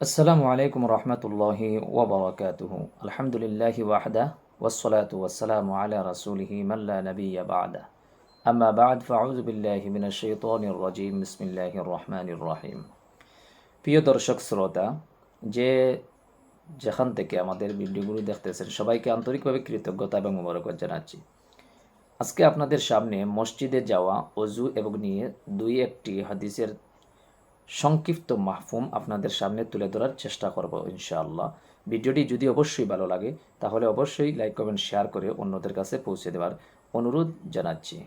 السلام عليكم ورحمة الله وبركاته الحمد لله وحده والصلاة والسلام على رسوله من لا نبي بعده أما بعد فأعوذ بالله من الشيطان الرجيم بسم الله الرحمن الرحيم প্রিয় দর্শক শ্রোতা যে যেখান থেকে আমাদের ভিডিওগুলো দেখতেছেন সবাইকে আন্তরিকভাবে কৃতজ্ঞতা এবং মোবারকবাদ জানাচ্ছি আজকে আপনাদের সামনে মসজিদে যাওয়া অজু এবং নিয়ে দুই একটি হাদিসের সংক্ষিপ্ত মাহফুম আপনাদের সামনে তুলে ধরার চেষ্টা করব ইনশাআল্লাহ। ভিডিওটি যদি অবশ্যই ভালো লাগে, তাহলে অবশ্যই লাইক, কমেন্ট, শেয়ার করে অন্যদের কাছে পৌঁছে দেওয়ার অনুরোধ জানাচ্ছি।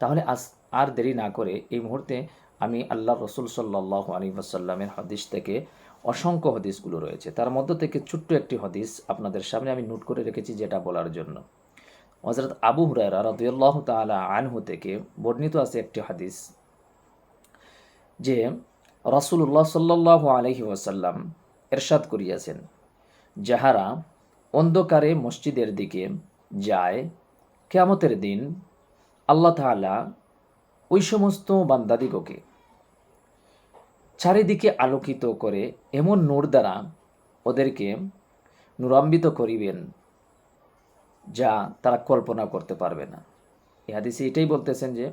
তাহলে আজ আর দেরি না করে এই মুহূর্তে আমি আল্লাহ রসুল সাল্লাহ আলী আসাল্লামের হাদিস থেকে অসংখ্য হদিসগুলো রয়েছে। তার মধ্য থেকে ছোট্ট একটি হদিস আপনাদের সামনে আমি নোট করে রেখেছি যেটা বলার জন্য। হজরত আবু হুরায়রা রদিয়াল্লাহ তালা আনহু থেকে বর্ণিত আছে একটি হাদিস। যে রাসুল্লাহ সাল্লাহ আলহি ওয়াসাল্লাম এরশাদ করিয়াছেন, যাহারা অন্ধকারে মসজিদের দিকে যায়, কেয়ামতের দিন আল্লাহ তাআলা ওই সমস্ত বান্দাদিগকে চারিদিকে আলোকিত করে এমন নূর দ্বারা ওদেরকে নূরান্বিত করিবেন যা তারা কল্পনা করতে পারবে না। এই হাদিসে এটাই বলতেছেন যে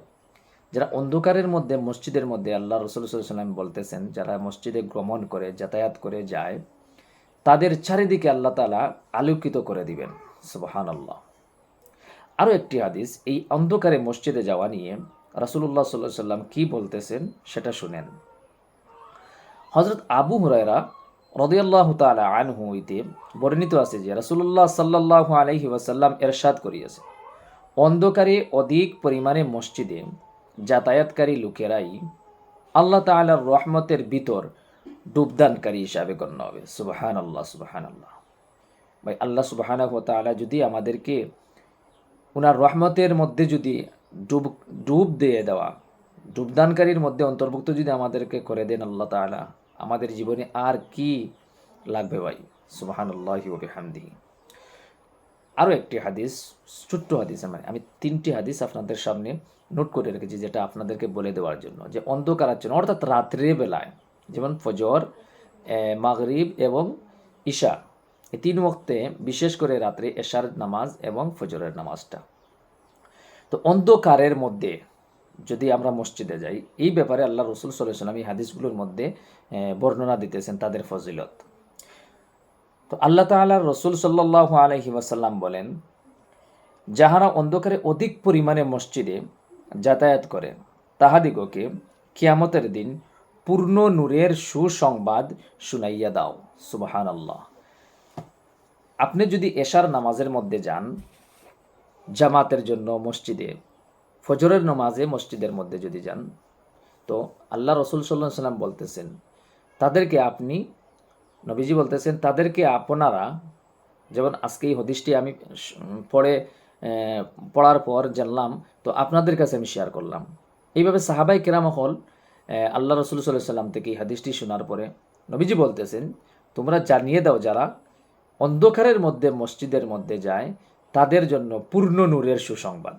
যারা অন্ধকারের মধ্যে, মসজিদের মধ্যে আল্লাহ রসুল সাল্লাম বলতেছেন, যারা মসজিদে ভ্রমণ করে, যাতায়াত করে যায়, তাদের চারিদিকে আল্লাহ তালা আলোকিত করে দিবেন। সুবাহান আল্লাহ আরও একটি হাদিস, এই অন্ধকারে মসজিদে যাওয়া নিয়ে রাসুল্লাহ সাল্লাহ সাল্লাম কী বলতেছেন সেটা শুনেন। হজরত আবু হুরায়রা রদিয়াল্লাহ তালা আনহু হইতে বর্ণিত আছে যে রাসুল্লাহ সাল্লাহ আলহি ওয়াসাল্লাম এরশাদ করিয়াছে। অন্ধকারে অধিক পরিমাণে মসজিদে যাতায়াতকারী লোকেরাই আল্লাহ তালার রহমতের ভিতর ডুবদানকারী হিসাবে গণ্য হবে। সুবাহান আল্লাহ সুবাহান আল্লাহ ভাই আল্লাহ সুবাহানা তালা যদি আমাদেরকে ওনার রহমতের মধ্যে যদি ডুব ডুব দিয়ে দেওয়া, ডুবদানকারীর মধ্যে অন্তর্ভুক্ত যদি আমাদেরকে করে দেন আল্লাহ তালা আমাদের জীবনে আর কি লাগবে ভাই? সুবাহান আল্লাহ হামদি আরও একটি হাদিস, ছোট্ট হাদিস মানে আমি তিনটি হাদিস আপনাদের সামনে নোট করে রেখেছি যেটা আপনাদেরকে বলে দেওয়ার জন্য। যে অন্ধকারাচ্ছন্ন, অর্থাৎ রাত্রে বেলায় যেমন ফজর মাগরিব এবং ঈশা এই তিন ওক্তে বিশেষ করে রাত্রে এশার নামাজ এবং ফজরের নামাজটা। তো অন্ধকারের মধ্যে যদি আমরা মসজিদে যাই, এই ব্যাপারে আল্লাহ রসুল সাল্লাম এই হাদিসগুলোর মধ্যে বর্ণনা দিতেছেন তাদের ফজিলত। তো আল্লাহ তাল্লাহ রসুল সাল্লাহ আলহি ওয়াসাল্লাম বলেন, যাহারা অন্ধকারে অধিক পরিমাণে মসজিদে যাতায়াত করে, তাহাদিগকে কিয়ামতের দিন পূর্ণ নূরের সুসংবাদ শুনাইয়া দাও। সুবাহান আল্লাহ আপনি যদি এশার নামাজের মধ্যে যান, জামাতের জন্য মসজিদে, ফজরের নামাজে মসজিদের মধ্যে যদি যান, তো আল্লাহ রসুল সাল্লাহ সাল্লাম বলতেছেন, তাদেরকে আপনি নবীজি বলতেছেন, তাদেরকে আপনারা, যেমন আজকে এই হদিসটি আমি পড়ে পড়ার পর জানলাম, তো আপনাদের কাছে আমি শেয়ার করলাম। এইভাবে সাহাবাই কেরাম হল আল্লাহ রসুল সাল্লাহ সাল্লাম থেকে এই হাদিসটি শোনার পরে নবীজি বলতেছেন, তোমরা জানিয়ে দাও যারা অন্ধকারের মধ্যে, মসজিদের মধ্যে যায়, তাদের জন্য পূর্ণ নূরের সুসংবাদ।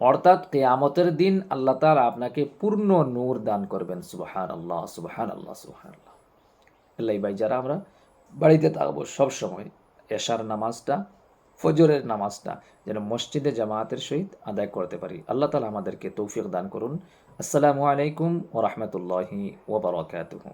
অর্থাৎ কেয়ামতের দিন আল্লাহ তালা আপনাকে পূর্ণ নূর দান করবেন। সুবাহান আল্লাহ সুবাহান আল্লাহ সুবাহান আল্লাহ আল্লাহ ভাই, যারা আমরা বাড়িতে থাকব সবসময়, এশার নামাজটা, ফজরের নামাজটা যেন মসজিদে জামায়াতের সহিত আদায় করতে পারি। আল্লাহ তালা আমাদেরকে তৌফিক দান করুন। আসসালামু আলাইকুম ও রহমতুল্লাহি ওবরাকাতুহু